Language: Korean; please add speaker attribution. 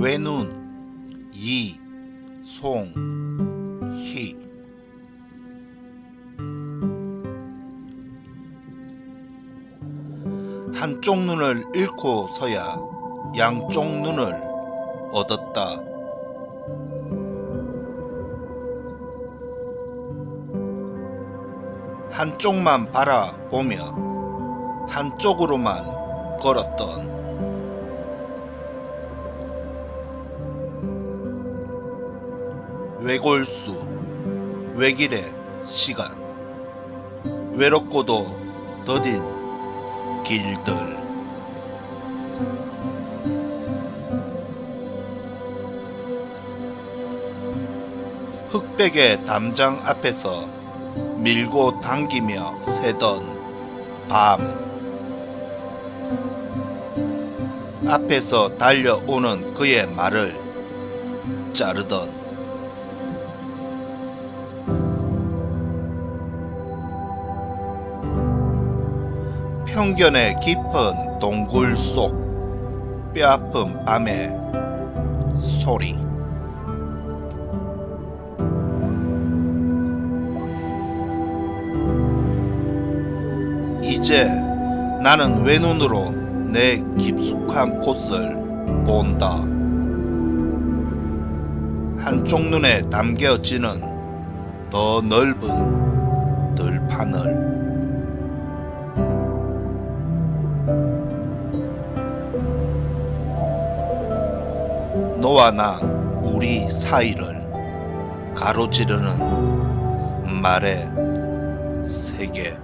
Speaker 1: 외눈 이, 송, 희 한쪽 눈을 잃고 서야 양쪽 눈을 얻었다. 한쪽만 바라보며 한쪽으로만 걸었던 외골수 외길의 시간. 외롭고도 더딘 길들. 흑백의 담장 앞에서 밀고 당기며 새던 밤. 앞에서 달려오는 그의 말을 자르던 편견의 깊은 동굴 속 뼈아픈 밤의 소리 이제 나는 외눈으로 내 깊숙한 곳을 본다. 한쪽 눈에 담겨지는 더 넓은 들판을 너와 나 우리 사이를 가로지르는 말의 세계.